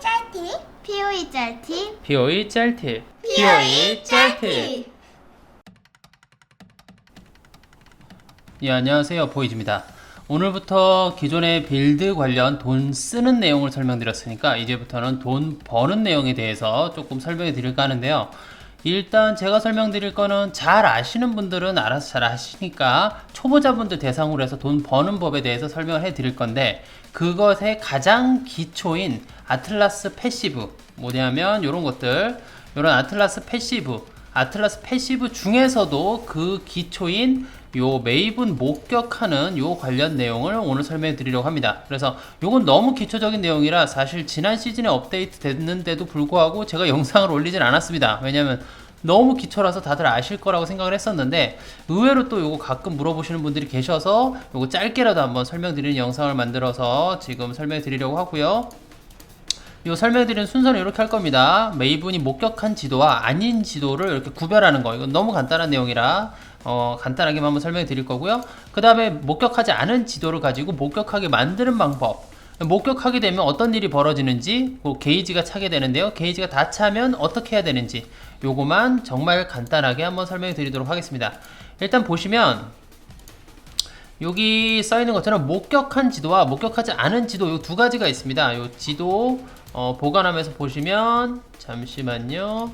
짤티? POE 짤티? POE 짤팁 POE 짤티. 예 안녕하세요. 보이즈입니다. 오늘부터 기존의 빌드 관련 돈 쓰는 내용을 설명드렸으니까 이제부터는 돈 버는 내용에 대해서 조금 설명해 드릴까 하는데요 일단 제가 설명드릴 거는 잘 아시는 분들은 알아서 잘 아시니까 초보자분들 대상으로 해서 돈 버는 법에 대해서 설명을 해 드릴 건데 그것의 가장 기초인 아틀라스 패시브 뭐냐면 이런 것들 이런 아틀라스 패시브. 아틀라스 패시브 중에서도 그 기초인 요 메이븐 목격하는 요 관련 내용을 오늘 설명해 드리려고 합니다. 그래서 요건 너무 기초적인 내용이라 사실 지난 시즌에 업데이트 됐는데도 불구하고 제가 영상을 올리진 않았습니다. 왜냐면 너무 기초라서 다들 아실 거라고 생각을 했었는데 의외로 또 요거 가끔 물어보시는 분들이 계셔서 요거 짧게라도 한번 설명드리는 영상을 만들어서 지금 설명해 드리려고 하고요. 요 설명드리는 순서는 이렇게 할 겁니다. 메이븐이 목격한 지도와 아닌 지도를 이렇게 구별하는 거. 이건 너무 간단한 내용이라 어, 간단하게만 한번 설명해 드릴 거고요. 그 다음에 목격하지 않은 지도를 가지고 목격하게 만드는 방법. 목격하게 되면 어떤 일이 벌어지는지, 그 게이지가 차게 되는데요. 게이지가 다 차면 어떻게 해야 되는지, 요거만 정말 간단하게 한번 설명해 드리도록 하겠습니다. 일단 보시면, 여기 써 있는 것처럼 목격한 지도와 목격하지 않은 지도 요 두 가지가 있습니다. 요 지도 어, 보관하면서 보시면 잠시만요.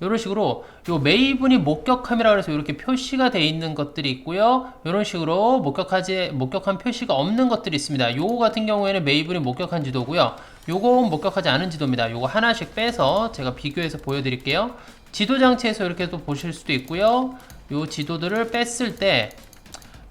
이런 식으로 요 메이븐이 목격함이라 그래서 이렇게 표시가 되어 있는 것들이 있고요. 이런 식으로 목격하지 목격한 표시가 없는 것들이 있습니다. 요거 같은 경우에는 메이븐이 목격한 지도고요. 요건 목격하지 않은 지도입니다. 요거 하나씩 빼서 제가 비교해서 보여드릴게요. 지도 장치에서 이렇게 또 보실 수도 있고요. 요 지도들을 뺐을 때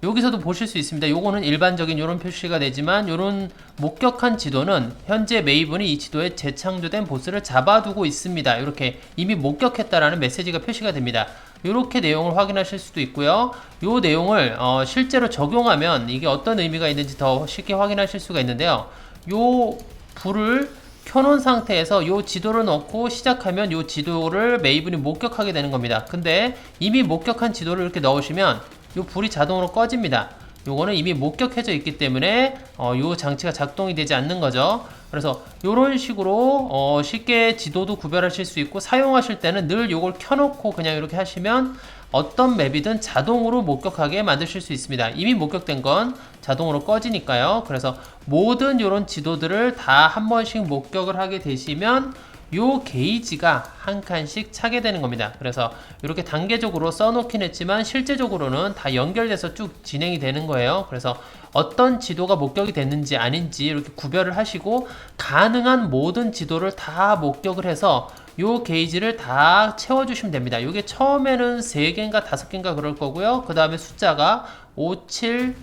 여기서도 보실 수 있습니다. 요거는 일반적인 이런 표시가 되지만 이런 목격한 지도는 현재 메이븐이 이 지도에 재창조된 보스를 잡아두고 있습니다. 이렇게 이미 목격했다라는 메시지가 표시가 됩니다. 이렇게 내용을 확인하실 수도 있고요. 이 내용을 어, 실제로 적용하면 이게 어떤 의미가 있는지 더 쉽게 확인하실 수가 있는데요. 요 불을 켜놓은 상태에서 요 지도를 넣고 시작하면 요 지도를 메이븐이 목격하게 되는 겁니다. 근데 이미 목격한 지도를 이렇게 넣으시면 요 불이 자동으로 꺼집니다. 요거는 이미 목격해져 있기 때문에 어, 요 장치가 작동이 되지 않는 거죠. 그래서 요런 식으로 어, 쉽게 지도도 구별하실 수 있고 사용하실 때는 늘 요걸 켜놓고 그냥 이렇게 하시면 어떤 맵이든 자동으로 목격하게 만드실 수 있습니다. 이미 목격된 건 자동으로 꺼지니까요. 그래서 모든 요런 지도들을 다 한 번씩 목격을 하게 되시면 요 게이지가 한 칸씩 차게 되는 겁니다. 그래서 이렇게 단계적으로 써놓긴 했지만 실제적으로는 다 연결돼서 쭉 진행이 되는 거예요. 그래서 어떤 지도가 목격이 됐는지 아닌지 이렇게 구별을 하시고 가능한 모든 지도를 다 목격을 해서 요 게이지를 다 채워주시면 됩니다. 이게 처음에는 3개인가 5개인가 그럴 거고요. 그 다음에 숫자가 5, 7,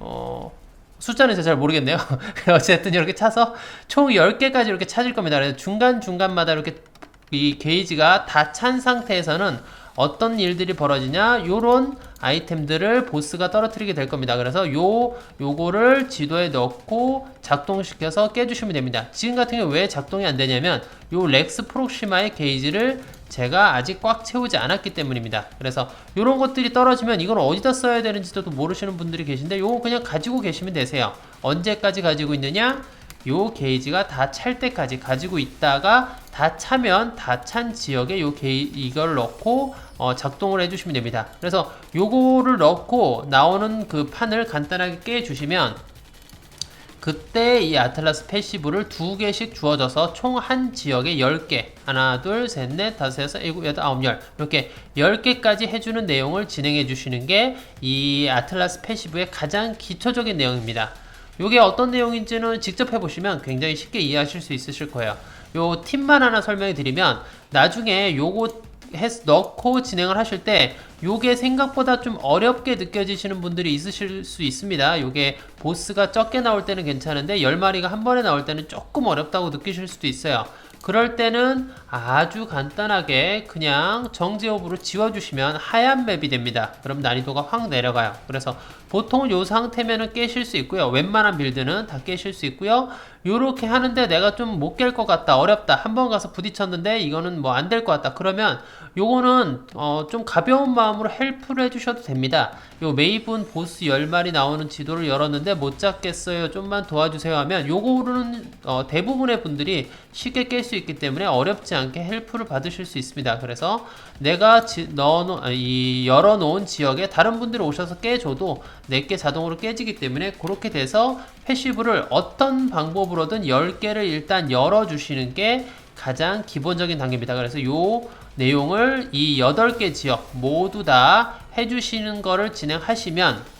어, 숫자는 제가 잘 모르겠네요. 어쨌든 이렇게 차서 총 10개까지 이렇게 찾을 겁니다. 그래서 중간중간마다 이렇게 이 게이지가 다 찬 상태에서는 어떤 일들이 벌어지냐 요런 아이템들을 보스가 떨어뜨리게 될 겁니다. 그래서 요 요거를 지도에 넣고 작동시켜서 깨주시면 됩니다. 지금 같은 경우 왜 작동이 안 되냐면 요 렉스 프록시마의 게이지를 제가 아직 꽉 채우지 않았기 때문입니다. 그래서 이런 것들이 떨어지면 이걸 어디다 써야 되는지도 모르시는 분들이 계신데 요거 그냥 가지고 계시면 되세요. 언제까지 가지고 있느냐? 요 게이지가 다 찰 때까지 가지고 있다가 다 차면 다 찬 지역에 요 게이 이걸 넣고 어, 작동을 해주시면 됩니다. 그래서 요거를 넣고 나오는 그 판을 간단하게 깨 주시면 그때 이 아틀라스 패시브를 두 개씩 주어져서 총 한 지역에 10개 하나 둘 셋 넷 다섯 여섯 일곱 여덟 아홉 열 이렇게 10개까지 해주는 내용을 진행해 주시는 게 이 아틀라스 패시브의 가장 기초적인 내용입니다. 이게 어떤 내용인지는 직접 해보시면 굉장히 쉽게 이해하실 수 있으실 거예요. 요 팁만 하나 설명해 드리면 나중에 요거 해서 넣고 진행을 하실 때 요게 생각보다 좀 어렵게 느껴지시는 분들이 있으실 수 있습니다. 요게 보스가 적게 나올 때는 괜찮은데 10마리가 한 번에 나올 때는 조금 어렵다고 느끼실 수도 있어요. 그럴 때는 아주 간단하게 그냥 정지업으로 지워주시면 하얀 맵이 됩니다. 그럼 난이도가 확 내려가요. 그래서 보통 요 상태면은 깨실 수 있고요. 웬만한 빌드는 다 깨실 수 있고요. 요렇게 하는데 내가 좀 못 깰 것 같다 어렵다 한 번 가서 부딪혔는데 이거는 뭐 안 될 것 같다. 그러면 요거는 어, 좀 가벼운 마음으로 헬프를 해주셔도 됩니다. 요 메이븐 보스 10마리 나오는 지도를 열었는데 못 잡겠어요. 좀만 도와주세요 하면 요거는 어, 대부분의 분들이 쉽게 깰 수 있기 때문에 어렵지 않게 헬프를 받으실 수 있습니다. 그래서 내가 지, 넣어놓, 아, 이 열어놓은 지역에 다른 분들이 오셔서 깨줘도 내게 자동으로 깨지기 때문에 그렇게 돼서 패시브를 어떤 방법으로든 10개를 일단 열어주시는 게 가장 기본적인 단계입니다. 그래서 요 내용을 이 8개 지역 모두 다 해주시는 거를 진행하시면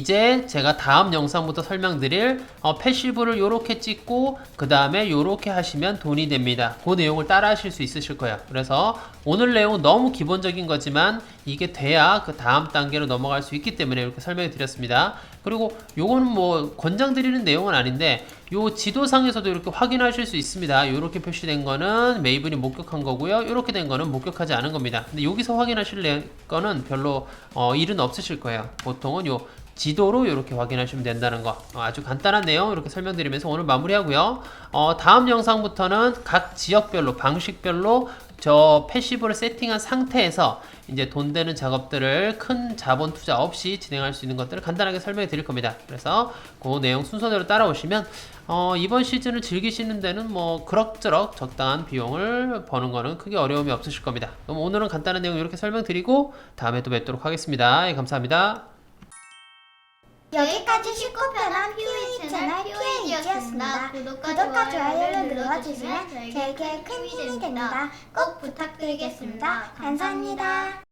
이제 제가 다음 영상부터 설명드릴 어, 패시브를 요렇게 찍고 그 다음에 요렇게 하시면 돈이 됩니다. 그 내용을 따라 하실 수 있으실 거예요. 그래서 오늘 내용은 너무 기본적인 거지만 이게 돼야 그 다음 단계로 넘어갈 수 있기 때문에 이렇게 설명해 드렸습니다. 그리고 요거는 뭐 권장 드리는 내용은 아닌데 요 지도상에서도 이렇게 확인하실 수 있습니다. 이렇게 표시된 거는 메이븐이 목격한 거고요. 이렇게 된 거는 목격하지 않은 겁니다. 근데 여기서 확인하실 내- 거는 별로 어, 일은 없으실 거예요. 보통은 요 지도로 이렇게 확인하시면 된다는 거 어, 아주 간단한 내용 이렇게 설명드리면서 오늘 마무리하고요. 어, 다음 영상부터는 각 지역별로 방식별로 저 패시브를 세팅한 상태에서 이제 돈 되는 작업들을 큰 자본 투자 없이 진행할 수 있는 것들을 간단하게 설명해 드릴 겁니다. 그래서 그 내용 순서대로 따라오시면 어, 이번 시즌을 즐기시는 데는 뭐 그럭저럭 적당한 비용을 버는 거는 크게 어려움이 없으실 겁니다. 그럼 오늘은 간단한 내용 이렇게 설명드리고 다음에 또 뵙도록 하겠습니다. 예, 감사합니다. 여기까지 쉽고 편한 POE 채널 POE였습니다. 구독과 좋아요를 눌러주시면 저에게 큰 힘이 됩니다. 꼭 부탁드리겠습니다. 감사합니다.